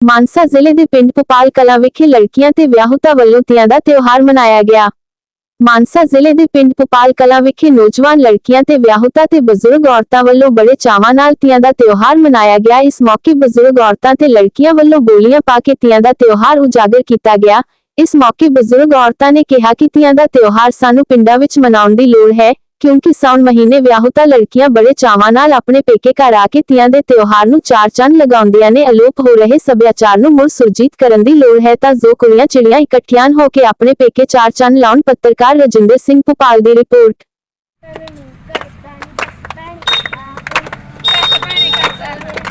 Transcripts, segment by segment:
ਮਾਨਸਾ ਜ਼ਿਲ੍ਹੇ ਦੇ ਪਿੰਡ ਭੋਪਾਲ ਕਲਾ ਵਿਖੇ ਲੜਕੀਆਂ ਤੇ ਵਿਆਹੁਤਾ ਵੱਲੋਂ ਤੀਆਂ ਦਾ ਤਿਉਹਾਰ ਮਨਾਇਆ ਗਿਆ। ਮਾਨਸਾ ਜ਼ਿਲ੍ਹੇ ਦੇ ਪਿੰਡ ਭੋਪਾਲ ਕਲਾ ਵਿਖੇ ਨੌਜਵਾਨ ਲੜਕੀਆਂ ਤੇ ਵਿਆਹੁਤਾ ਤੇ ਬਜ਼ੁਰਗ ਔਰਤਾਂ ਵੱਲੋਂ ਬੜੇ ਚਾਵਾਂ ਨਾਲ ਤੀਆਂ ਦਾ ਤਿਉਹਾਰ ਮਨਾਇਆ ਗਿਆ। ਇਸ ਮੌਕੇ ਬਜ਼ੁਰਗ ਔਰਤਾਂ ਤੇ ਲੜਕੀਆਂ ਵੱਲੋਂ ਬੋਲੀਆਂ ਪਾ ਕੇ ਤੀਆਂ ਦਾ ਤਿਉਹਾਰ ਉਜਾਗਰ ਕੀਤਾ ਗਿਆ। ਇਸ ਮੌਕੇ ਬਜ਼ੁਰਗ ਔਰਤਾਂ ਨੇ ਕਿਹਾ ਕਿ ਤੀਆਂ ਦਾ ਤਿਉਹਾਰ ਸਾਨੂੰ ਪਿੰਡਾਂ ਵਿੱਚ ਮਨਾਉਣ ਦੀ ਲੋੜ ਹੈ। ਕਿਉਂਕਿ ਸਾਉਣ ਮਹੀਨੇ ਵਿਆਹੁਤਾ ਲੜਕੀਆਂ ਬੜੇ ਚਾਵਾਂ ਨਾਲ ਆਪਣੇ ਪੇਕੇ ਘਰ ਆ ਕੇ ਤੀਆਂ ਦੇ ਤਿਉਹਾਰ ਨੂੰ ਚਾਰ ਚੰਨ ਲਗਾਉਂਦੀਆਂ ਨੇ ਅਲੋਪ ਹੋ ਰਹੇ ਸੱਭਿਆਚਾਰ ਨੂੰ ਮੁੜ ਸੁਰਜੀਤ ਕਰਨ ਦੀ ਲੋੜ ਹੈ ਤਾਂ ਜੋ ਕੁੜੀਆਂ ਚਿੜੀਆਂ ਇਕੱਠੀਆਂ ਹੋ ਕੇ ਆਪਣੇ ਪੇਕੇ ਚਾਰ ਚੰਨ ਲਾਉਣ ਪੱਤਰਕਾਰ ਰਜਿੰਦਰ ਸਿੰਘ ਭੋਪਾਲ ਦੀ ਰਿਪੋਰਟ ਮੁਦਾਣੀਆਂ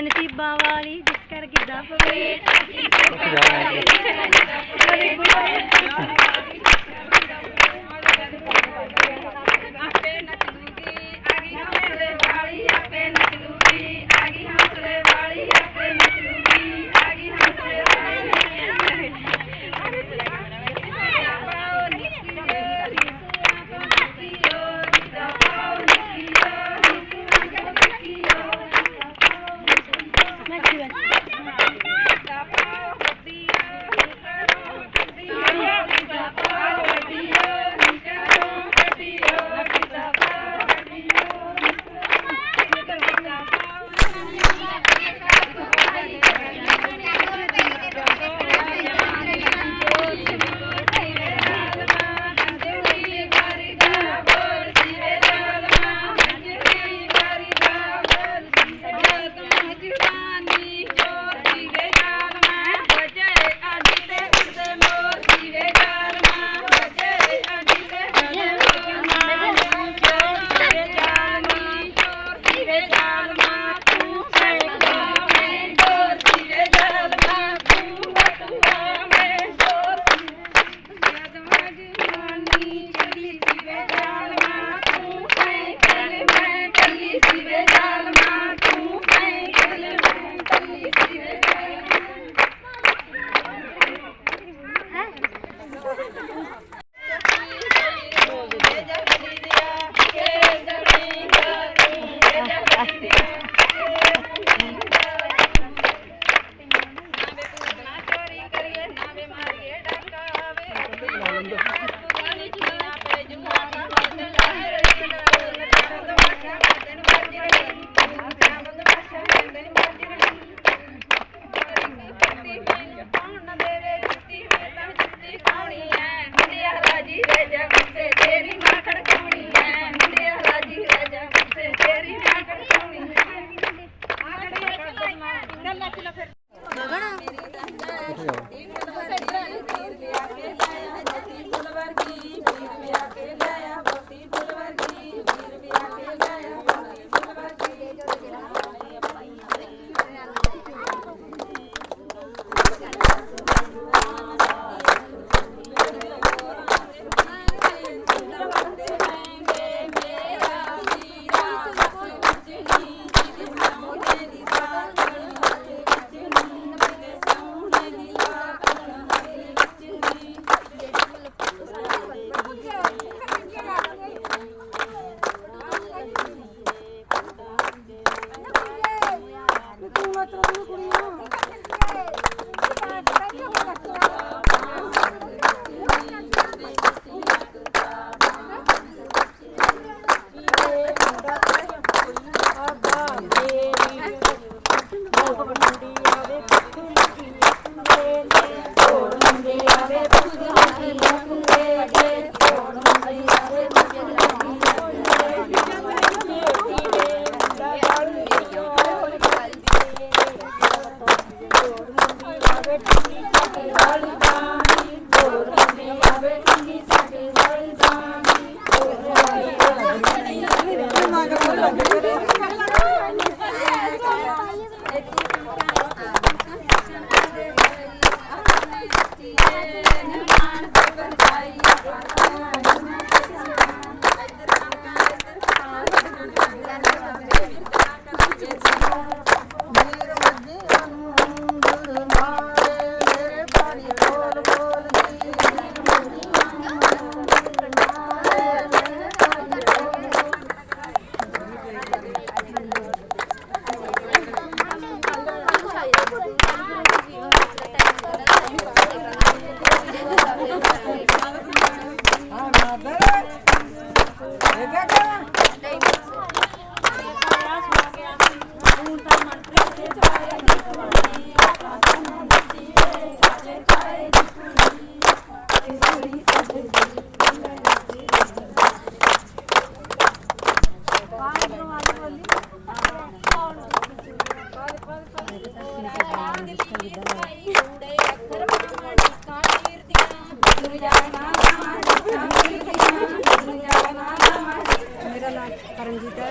ਨਸੀਬਾਂ ਵਾਲੀ ਜਿਸ ਕਰ ਗਿੱਧਾ ਪਵੇ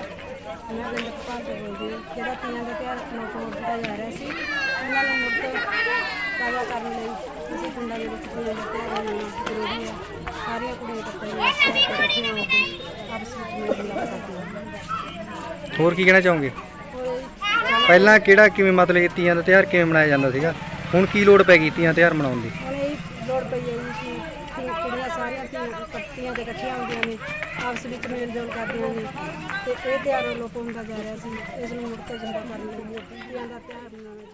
ਮੈਂ ਪਿੰਡ ਭਪਾਲ ਬੋਲਦੀ ਹਾਂ ਜਿਹੜਾ ਤੀਆਂ ਦਾ ਤਿਉਹਾਰ ਨੌਕ ਮੋੜਦਾ ਜਾ ਰਿਹਾ ਸੀ ਉਹਨਾਂ ਨੂੰ ਮੁੜ ਕੇ ਤਾਜ਼ਾ ਕਰਨ ਲਈ ਅਸੀਂ ਪਿੰਡਾਂ ਦੇ ਵਿੱਚ ਤੀਆਂ ਤਿਉਹਾਰ ਮਨਾਉਣਾ ਜ਼ਰੂਰੀ ਹੈ ਸਾਰੀਆਂ ਕੁੜੀਆਂ ਇਕੱਠੀਆਂ ਇਕੱਠੀਆਂ ਹੋ ਕੇ ਆਪਸ ਵਿੱਚ ਮੇਲ ਮਿਲਾਪ ਕਰਦੀਆਂ ਹੋਰ ਕੀ ਕਹਿਣਾ ਚਾਹੋਗੇ? ਪਹਿਲਾਂ ਕਿਹੜਾ ਕਿਵੇਂ ਮਤਲਬ ਇਹ ਤੀਆਂ ਦਾ ਤਿਉਹਾਰ ਕਿਵੇਂ ਮਨਾਇਆ ਜਾਂਦਾ ਸੀਗਾ? ਹੁਣ ਕੀ ਲੋੜ ਪੈ ਗਈ ਤੀਆਂ ਤਿਉਹਾਰ ਮਨਾਉਣ ਦੀ? ਹੁਣ ਇਹ ਲੋੜ ਪਈ ਹੈ ਜੀ ਕਿ ਕੁੜੀਆਂ ਸਾਰੀਆਂ ਧੀਆਂ ਇਕੱਠੀਆਂ ਤੇ ਇਕੱਠੀਆਂ ਆਪਸ ਵਿੱਚ ਮੇਲ ਜੋਲ ਕਰਦੀਆਂ ਨੇ ਤੇ ਇਹ ਤਿਉਹਾਰ ਲੋਪ ਹੁੰਦਾ ਜਾ ਰਿਹਾ ਸੀ। ਇਸ ਨੂੰ ਮੁੜ ਕੇ ਜਿੰਦਾ ਕਰਨ ਲਈ ਤੀਆਂ ਦਾ ਤਿਉਹਾਰ ਮਨਾਉਣਾ